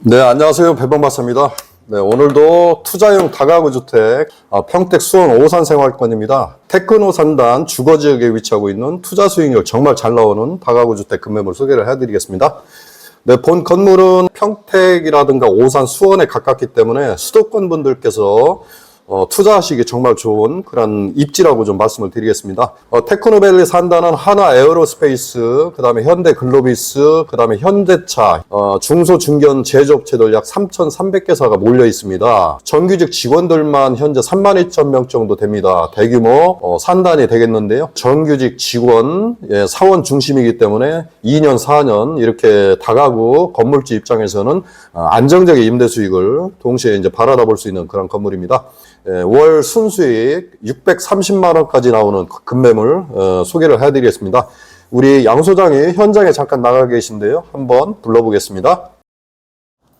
네, 안녕하세요. 배범박사입니다. 네, 오늘도 투자용 다가구 주택 아, 평택 수원 오산 생활권입니다. 테크노 산단 주거 지역에 위치하고 있는 투자 수익률 정말 잘 나오는 다가구 주택 금매물 소개를 해드리겠습니다. 네, 본 건물은 평택이라든가 오산 수원에 가깝기 때문에 수도권 분들께서 어, 투자하시기 정말 좋은 그런 입지라고 좀 말씀을 드리겠습니다. 어, 테크노밸리 산다는 하나 에어로스페이스, 그 다음에 현대 글로비스, 그 다음에 현대차, 어, 중소 중견 제조업체들 약 3,300개사가 몰려 있습니다. 정규직 직원들만 현재 3만 2천 명 정도 됩니다. 대규모 어, 산단이 되겠는데요. 정규직 직원 예, 사원 중심이기 때문에 2년, 4년 이렇게 다가구 건물주 입장에서는 어, 안정적인 임대 수익을 동시에 이제 바라다 볼 수 있는 그런 건물입니다. 예, 월 순수익 630만 원까지 나오는 금매물 어, 소개를 해드리겠습니다. 우리 양 소장이 현장에 잠깐 나가 계신데요. 한번 불러보겠습니다.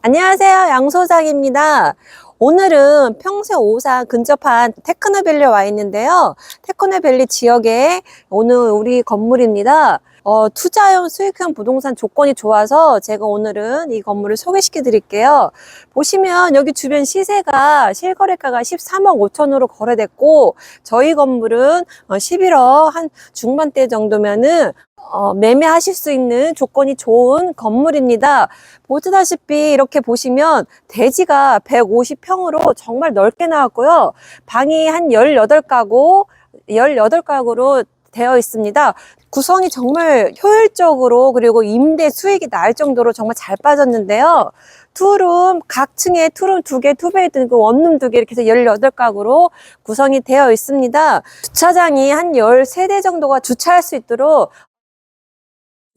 안녕하세요. 양 소장입니다. 오늘은 평생 오산 근접한 테크노밸리에 와 있는데요. 테크노밸리 지역에 오늘 우리 건물입니다. 어, 투자용 수익형 부동산 조건이 좋아서 제가 오늘은 이 건물을 소개시켜 드릴게요. 보시면 여기 주변 시세가 실거래가가 13억 5천으로 거래됐고 저희 건물은 어, 11억 한 중반대 정도면은 어, 매매하실 수 있는 조건이 좋은 건물입니다. 보시다시피 이렇게 보시면 대지가 150평으로 정말 넓게 나왔고요. 방이 한 18가구, 18가구로 되어 있습니다. 구성이 정말 효율적으로 그리고 임대 수익이 날 정도로 정말 잘 빠졌는데요. 투룸, 각 층에 투룸 두 개, 투베이드, 그 원룸 두 개 이렇게 해서 18가구로 구성이 되어 있습니다. 주차장이 한 13대 정도가 주차할 수 있도록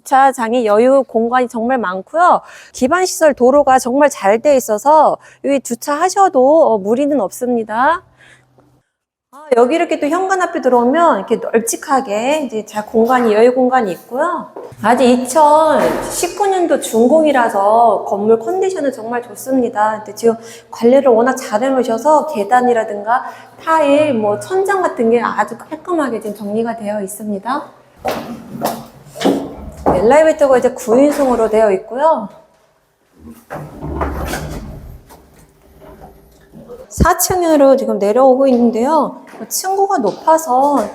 주차장이 여유 공간이 정말 많고요. 기반 시설 도로가 정말 잘 돼 있어서 여기 주차하셔도 어, 무리는 없습니다. 아, 여기 이렇게 또 현관 앞에 들어오면 이렇게 널찍하게 이제 잘 공간이 여유 공간이 있고요. 아직 2019년도 준공이라서 건물 컨디션은 정말 좋습니다. 근데 지금 관리를 워낙 잘 해놓으셔서 계단이라든가 타일, 뭐 천장 같은 게 아주 깔끔하게 지금 정리가 되어 있습니다. 엘리베이터가 이제 9인승으로 되어 있고요. 4층으로 지금 내려오고 있는데요. 뭐 층고가 높아서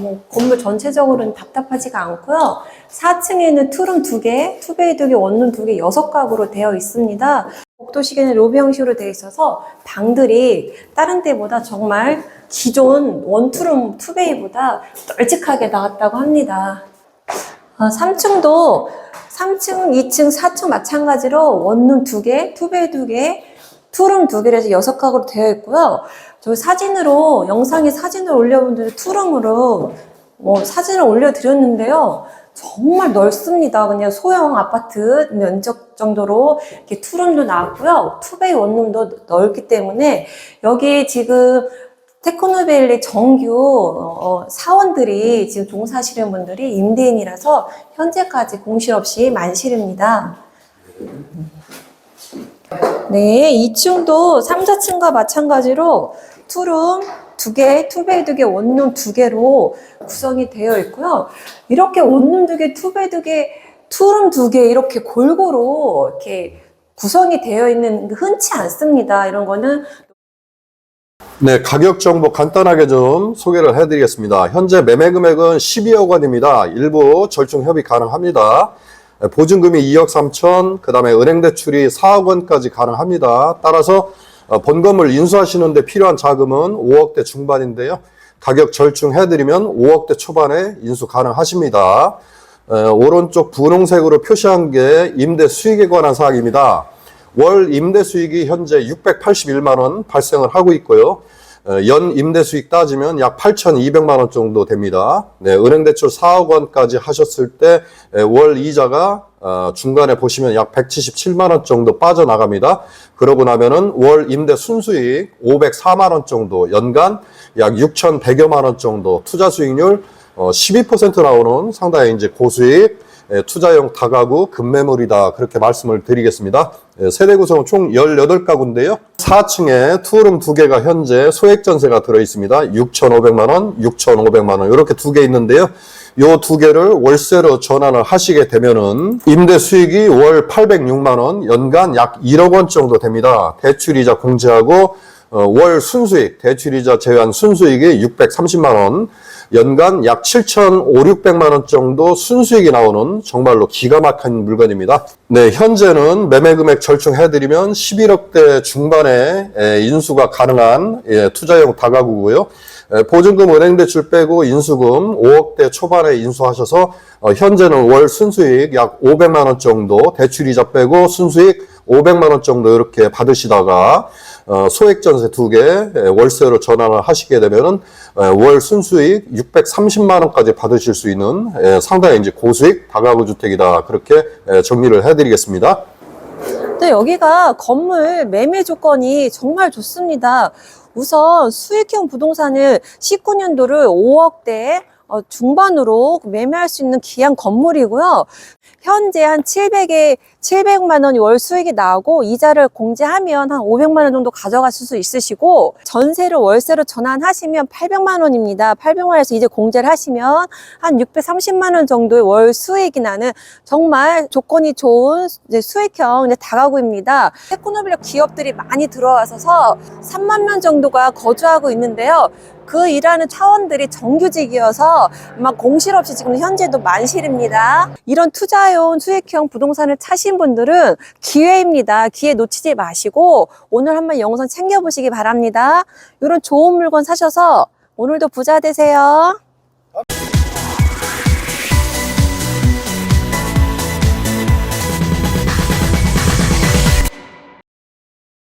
뭐 건물 전체적으로는 답답하지가 않고요. 4층에는 투룸 2개, 투베이 2개, 원룸 2개, 6가구로 되어 있습니다. 복도식에는 로비 형식으로 되어 있어서 방들이 다른 데보다 정말 기존 원투룸 투베이보다 널찍하게 나왔다고 합니다. 아, 3층도 3층, 2층, 4층 마찬가지로 원룸 2개, 투베이 2개, 투룸 2개로 해서 6가구로 되어 있고요. 저 사진으로, 영상에 사진을 올려본들 투룸으로 뭐 사진을 올려드렸는데요. 정말 넓습니다. 그냥 소형 아파트 면적 정도로 이렇게 투룸도 나왔고요. 투베이 원룸도 넓기 때문에 여기 지금 테크노밸리 정규 어, 사원들이 지금 종사하시는 분들이 임대인이라서 현재까지 공실 없이 만실입니다. 네, 2층도 3, 4층과 마찬가지로 투룸 두 개, 투베이 두 개, 원룸 두 개로 구성이 되어 있고요. 이렇게 원룸 두 개, 투베이 두 개, 투룸 두 개 이렇게 골고루 이렇게 구성이 되어 있는 게 흔치 않습니다. 이런 거는 네, 가격 정보 간단하게 좀 소개를 해드리겠습니다. 현재 매매 금액은 12억 원입니다. 일부 절충 협의 가능합니다. 보증금이 2억 3천, 그 다음에 은행 대출이 4억 원까지 가능합니다. 따라서 어, 본건물 인수하시는데 필요한 자금은 5억대 중반인데요. 가격 절충해드리면 5억대 초반에 인수 가능하십니다. 에, 오른쪽 분홍색으로 표시한 게 임대 수익에 관한 사항입니다. 월 임대 수익이 현재 681만 원 발생을 하고 있고요. 어, 연 임대 수익 따지면 약 8,200만 원 정도 됩니다. 네, 은행 대출 4억 원까지 하셨을 때 월 이자가 어, 중간에 보시면 약 177만 원 정도 빠져나갑니다. 그러고 나면은 월 임대 순수익 504만 원 정도, 연간 약 6,100여만 원 정도, 투자 수익률 어, 12% 나오는 상당히 이제 고수익 예, 투자용 다가구 급매물이다 그렇게 말씀을 드리겠습니다. 예, 세대 구성은 총 18가구인데요. 4층에 투룸 두 개가 현재 소액 전세가 들어 있습니다. 6,500만 원, 6,500만 원 이렇게 두 개 있는데요. 요 두 개를 월세로 전환을 하시게 되면은 임대 수익이 월 806만 원, 연간 약 1억 원 정도 됩니다. 대출 이자 공제하고 어, 월 순수익, 대출이자 제외한 순수익이 630만 원, 연간 약 7,500만 원 정도 순수익이 나오는 정말로 기가 막힌 물건입니다. 네, 현재는 매매 금액 절충해드리면 11억대 중반에 에, 인수가 가능한 예, 투자용 다가구고요. 에, 보증금 은행 대출 빼고 인수금 5억대 초반에 인수하셔서 어, 현재는 월 순수익 약 500만 원 정도 대출이자 빼고 순수익 500만 원 정도 이렇게 받으시다가 어, 소액 전세 두 개 월세로 전환을 하시게 되면은 에, 월 순수익 630만 원까지 받으실 수 있는 에, 상당히 이제 고수익 다가구 주택이다 그렇게 에, 정리를 해드리겠습니다. 네, 여기가 건물 매매 조건이 정말 좋습니다. 우선 수익형 부동산을 19년도를 5억대 어, 중반으로 매매할 수 있는 귀한 건물이고요. 현재 한 700에 700만 원이 월 수익이 나오고 이자를 공제하면 한 500만 원 정도 가져가실 수 있으시고 전세를 월세로 전환하시면 800만 원입니다. 800만 원에서 이제 공제를 하시면 한 630만 원 정도의 월 수익이 나는 정말 조건이 좋은 이제 수익형 다가구입니다. 테크노빌력 기업들이 많이 들어와서 3만 명 정도가 거주하고 있는데요. 그 일하는 차원들이 정규직이어서 아마 공실 없이 지금 현재도 만실입니다. 이런 투자용 수익형 부동산을 차신 분들은 기회입니다. 기회 놓치지 마시고 오늘 한번 영상 챙겨보시기 바랍니다. 이런 좋은 물건 사셔서 오늘도 부자 되세요.